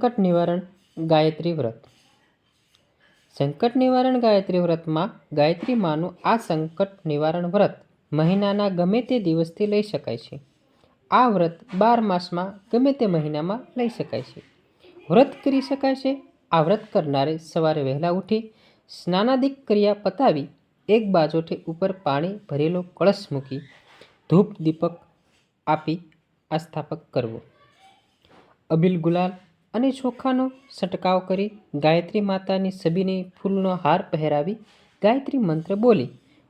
સંકટ નિવારણ ગાયત્રી વ્રત. સંકટ નિવારણ ગાયત્રી વ્રતમાં ગાયત્રી માનું આ સંકટ નિવારણ વ્રત મહિનાના ગમે તે દિવસથી લઈ શકાય છે. આ વ્રત બાર માસમાં ગમે તે મહિનામાં લઈ શકાય છે. વ્રત કરી શકાય છે. આ વ્રત કરનારે સવારે વહેલા ઉઠી, સ્નાનાદિક ક્રિયા પતાવી, એક બાજોઠે ઉપર પાણી ભરેલો કળશ મૂકી, ધૂપ દીપક આપી આસ્થાપક કરવો. અબિલ ગુલાલ અને ચોખાનો છંટકાવ કરી ગાયત્રી માતાની છબીને ફૂલનો હાર પહેરાવી ગાયત્રી મંત્ર બોલી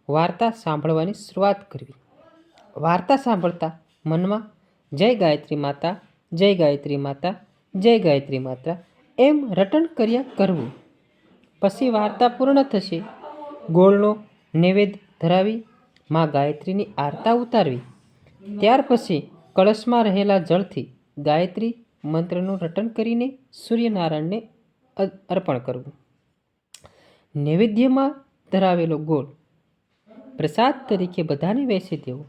વાર્તા સાંભળવાની શરૂઆત કરવી. વાર્તા સાંભળતા મનમાં, જય ગાયત્રી માતા, જય ગાયત્રી માતા, જય ગાયત્રી માતા એમ રટણ કર્યા કરવું. પછી વાર્તા પૂર્ણ થશે. ગોળનો નૈવેદ્ય ધરાવી માં ગાયત્રીની આરતા ઉતારવી. ત્યાર પછી કળશમાં રહેલા જળથી ગાયત્રી મંત્રનું રટન કરીને સૂર્યનારાયણને અર્પણ કરવું. નૈવેદ્યમાં ધરાવેલો ગોળ પ્રસાદ તરીકે બધાને વેચી દેવો.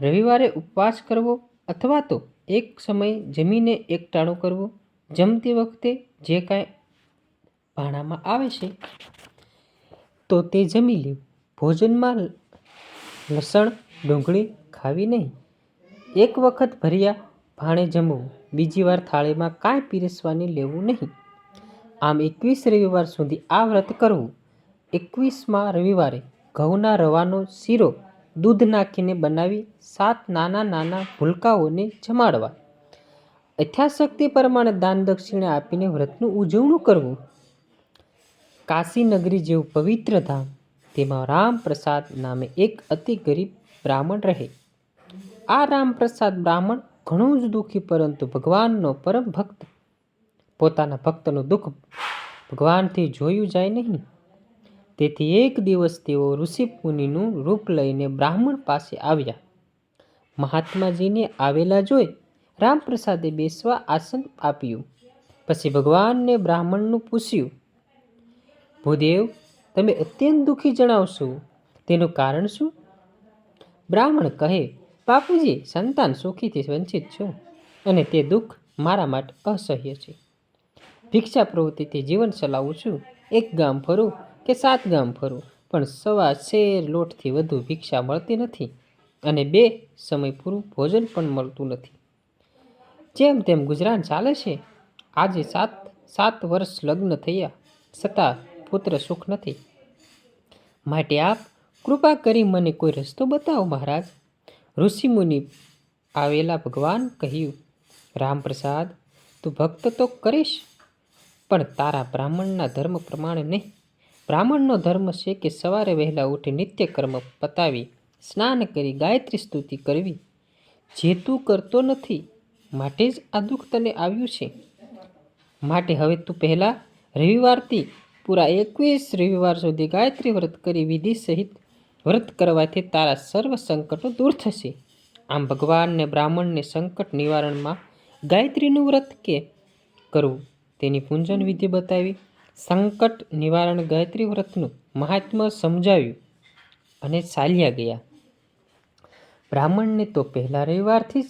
રવિવારે ઉપવાસ કરવો અથવા તો એક સમય જમીને એકટાણું કરવું જમતી વખતે જે કાંઈ ભાણામાં આવે છે, તો તે જમી લેવું. ભોજનમાં લસણ, ડુંગળી ખાવી નહીં. એક વખત ભર્યા ભાણે જમવું બીજી વાર થાળીમાં કાંઈ પીરસવાની લેવું નહીં. આમ એકવીસ રવિવાર સુધી આ વ્રત કરવું. એકવીસમાં રવિવારે ઘઉંના રવાનો શીરો દૂધ નાખીને બનાવી સાત નાના નાના ભૂલકાઓને જમાડવા. યથાશક્તિ પ્રમાણે દાન દક્ષિણા આપીને વ્રતનું ઉજવણું કરવું. કાશી નગરી જેવું પવિત્ર ધામ, તેમાં રામપ્રસાદ નામે એક અતિ ગરીબ બ્રાહ્મણ રહે. આ રામપ્રસાદ બ્રાહ્મણ ઘણો જ દુઃખી, પરંતુ ભગવાનનો પરમ ભક્ત, પોતાના ભક્તનું દુઃખ ભગવાનથી જોયું જાય નહીં. તેથી એક દિવસ તેઓ ઋષિ મુનિનું રૂપ લઈને બ્રાહ્મણ પાસે આવ્યા. મહાત્માજીને આવેલા જોઈ રામપ્રસાદે બેસવા આસન આપ્યું. પછી ભગવાનને બ્રાહ્મણનું પૂછ્યું, ભૂદેવ, તમે અત્યંત દુઃખી જણાવશો. તેનું કારણ શું? બ્રાહ્મણ કહે બાપુજી, સંતાન સુખીથી વંચિત છું અને તે દુઃખ મારા માટે અસહ્ય છે. ભિક્ષા પ્રવૃત્તિથી જીવન ચલાવું છું. એક ગામ ફરું કે સાત ગામ ફરું, પણ સવા શેર લોટથી વધુ ભિક્ષા મળતી નથી અને બે સમય પૂરું ભોજન પણ મળતું નથી. જેમ તેમ ગુજરાન ચાલે છે, આજે સાત સાત વર્ષ લગ્ન થયા, છતાં પુત્ર સુખ નથી. માટે આપ કૃપા કરી મને કોઈ રસ્તો બતાવો મહારાજ. ઋષિમુનિ આવેલા ભગવાન કહ્યું, રામપ્રસાદ, તું ભક્ત તો કરીશ, પણ તારા બ્રાહ્મણના ધર્મ પ્રમાણે નહીં. બ્રાહ્મણનો ધર્મ છે કે સવારે વહેલા ઉઠી નિત્ય કર્મ પતાવી, સ્નાન કરી, ગાયત્રી સ્તુતિ કરવી. જે તું કરતો નથી, માટે જ આ દુઃખ તને આવ્યું છે. માટે હવે તું પહેલાં રવિવારથી, પૂરા એકવીસ રવિવાર સુધી ગાયત્રી વ્રત કરી વિધિ સહિત વ્રત કરવાથી તારા સર્વ સંકટો દૂર થશે. આમ ભગવાનને બ્રાહ્મણને સંકટ નિવારણમાં ગાયત્રીનું વ્રત કે કરવું? તેની પૂંજન વિધિ બતાવી સંકટ નિવારણ ગાયત્રી વ્રતનું મહાત્મ્ય સમજાવ્યું અને ચાલ્યા ગયા. બ્રાહ્મણને તો પહેલા રવિવારથી જ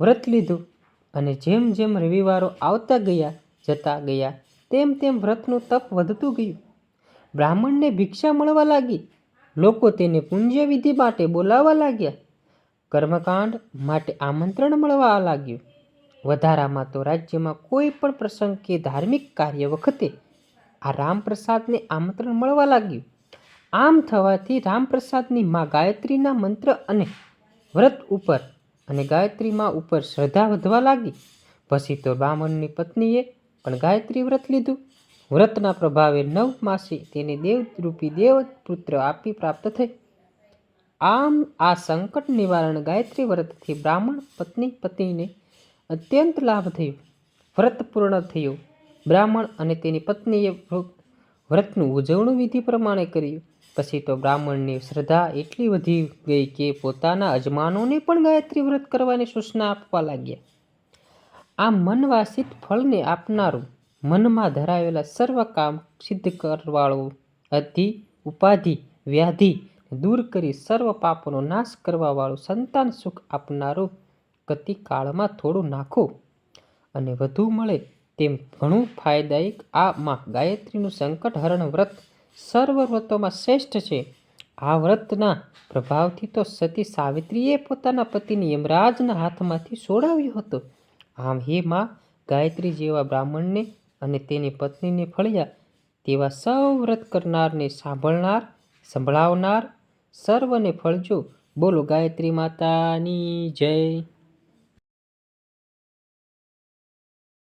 વ્રત લીધું અને જેમ જેમ રવિવારો આવતા ગયા, જતા ગયા, તેમ તેમ વ્રતનું તપ વધતું ગયું. બ્રાહ્મણને ભિક્ષા મળવા લાગી. લોકો તેને પુણ્ય માટે બોલાવવા લાગ્યા. કર્મકાંડ માટે આમંત્રણ મળવા લાગ્યું. વધારામાં તો રાજ્યમાં કોઈ પણ પ્રસંગ કે ધાર્મિક કાર્ય વખતે આ રામપ્રસાદને આમંત્રણ મળવા લાગ્યું. આમ થવાથી રામપ્રસાદની મા ગાયત્રીના મંત્ર અને વ્રત ઉપર અને ગાયત્રીમાં ઉપર શ્રદ્ધા વધવા લાગી. પછી તો બ્રાહ્મણની પત્નીએ પણ ગાયત્રી વ્રત લીધું. વ્રતના પ્રભાવે નવ માસી તેને દેવરૂપી દેવ પુત્ર આપી પ્રાપ્ત થઈ. આમ આ સંકટ નિવારણ ગાયત્રી વ્રતથી બ્રાહ્મણ પત્ની પતિને અત્યંત લાભ થયો. વ્રત પૂર્ણ થયું. બ્રાહ્મણ અને તેની પત્નીએ વ્રતનું ઉજવણું વિધિ પ્રમાણે કર્યું. પછી તો બ્રાહ્મણની શ્રદ્ધા એટલી વધી ગઈ કે પોતાના અજમાનોને પણ ગાયત્રી વ્રત કરવાની સૂચના આપવા લાગ્યા. આ મનવાસિત ફળને આપનારું મનમાં ધરાવેલા સર્વ કામ સિદ્ધ કરવાળું અધિ, ઉપાધિ, વ્યાધિ દૂર કરી સર્વ પાપોનો નાશ કરવાવાળું સંતાન સુખ આપનારું ગતિકાળમાં થોડું નાખો અને વધુ મળે તેમ ઘણું ફાયદાયક આ માં ગાયત્રીનું સંકટ હરણ વ્રત સર્વ વ્રતોમાં શ્રેષ્ઠ છે. આ વ્રતના પ્રભાવથી તો સતી સાવિત્રીએ પોતાના પતિને યમરાજના હાથમાંથી છોડાવ્યો હતો. આમ હે માં, ગાયત્રી જેવા બ્રાહ્મણને અને તેની પત્નીને ફળ્યા તેવા સૌ વ્રત કરનારને સાંભળનાર, સંભળાવનાર, સર્વને ફળજો. બોલો, ગાયત્રી માતાની જય.